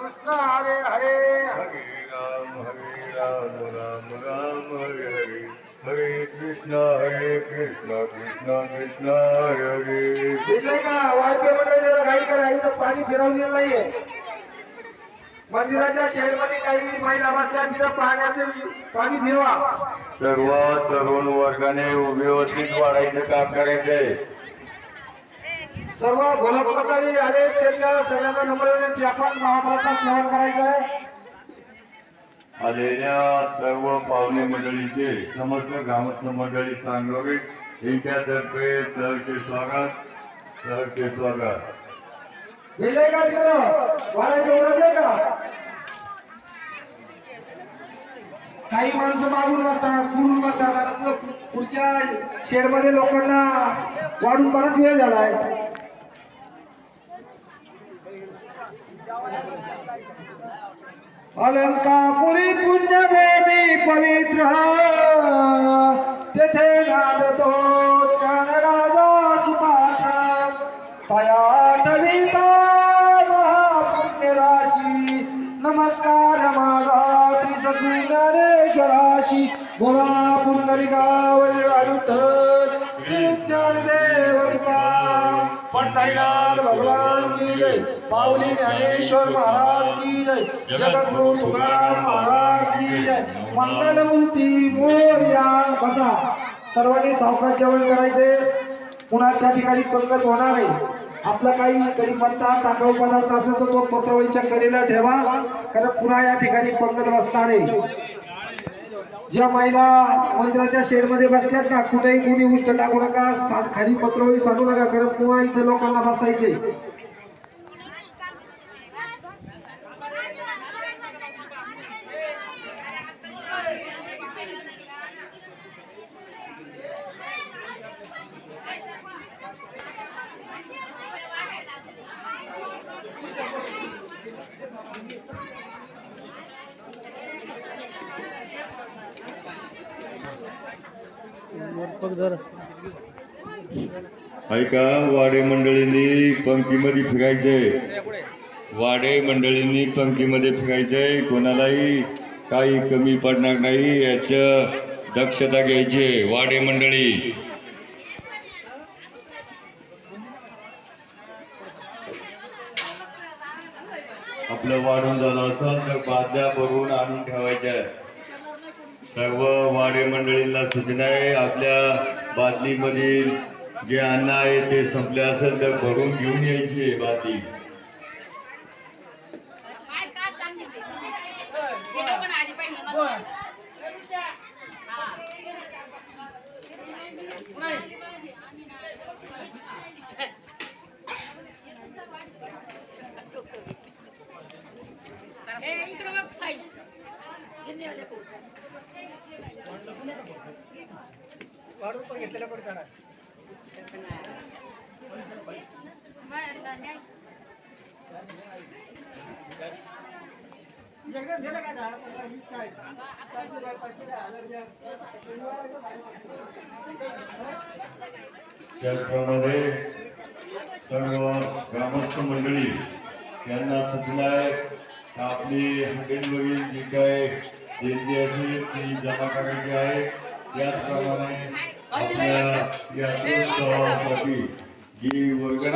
कृष्ण हरे हरे. हरे राम हरे राम राम राम हरे हरे. हरे कृष्ण हरे कृष्ण कृष्ण कृष्ण हरे हरे. दिसलंय का वाळपे मंडळी जरा घाई करा इथं पाणी फिरवलेलं नाहीये. मंदिराच्या शेडमध्ये काही महिला बसल्या तिथं पाण्याचं पाणी फिरवा. सर्व तरुण वर्गाने व्यवस्थित वाढायचं काम करायचंय. सर्व भोलक मंडळी आले त्यांच्या सगळ्यांना नम्र विनंती आपण महाप्रसाद सेवन करायचं आहे. आलेल्या सर्व पाहुणे मंडळीचे समस्त ग्रामस्थ मंडळी सांगोरे यांच्यातर्फे सहर्षे स्वागत सहर्षे स्वागत. दिले का तिकडं वाड्याचं उडकले का? काही माणसं मागून बसतात पुढून बसतात आता पुढं पुढच्या शेडमध्ये लोकांना वाढून बराच वेळ झालाय. अलंकापुरी पुण्यभूमी पवित्र. तेथे नांदतो ज्ञानराजा सुपात्र तया कविता महापुण्य राशी नमस्कार माझा त्रिसद्गुरू ज्ञानेश्वराशी. बोला पुंडलिकावरी अरुद्ध तुकाराम भगवान की जय। पावली ज्ञानेश्वर महाराज की जय। जगद्गुरु तुकाराम महाराज की जय। मंगलमूर्ती मोर्या बसा। सर्वांनी सावकाश जेवण करायचे. पुन्हा त्या ठिकाणी पंगत होणार आहे. आपला काही कढीपत्ता टाकाऊ पदार्थ असेल तर तो पत्रवळीच्या कडेला ठेवा. कारण पुन्हा या ठिकाणी पंगत बसणार आहे. ज्या महिला मंदिराच्या शेडमध्ये बसल्यात ना कुठेही कोणी उष्ट टाकू नका सा- खाली पत्रवळी सांडू नका कारण पुन्हा इथं लोकांना बसायचे ऐका वाडे मंडळींनी पंक्तीमध्ये फिरायचंय. वाडे मंडळींनी पंक्तीमध्ये फिरायचंय. कोणालाही काही कमी पडणार नाही याचं दक्षता घ्यायची वाडे मंडळी. आपलं वाढून झालं असेल तर बाद्या भरून आणून ठेवायच्या. सर्व वाडे मंडळींना सूचना आहे. आपल्या बादलीमधील जे अन्न आहे ते संपले असेल तर भरून घेऊन यायची आहे बादली काय का चांगली ते? इथं पण आली पाहिजे मग. हा. ए, इकडं बघ साई. इथे आले तू. मला न्याय. त्याचप्रमाणे सर्व ग्रामस्थ मंडळी यांना सुचलाय आपली का आपली जी काय देणगी असेल ती जमा करायची आहे. त्याचप्रमाणे आपल्या या उत्सवासाठी जी वर्ग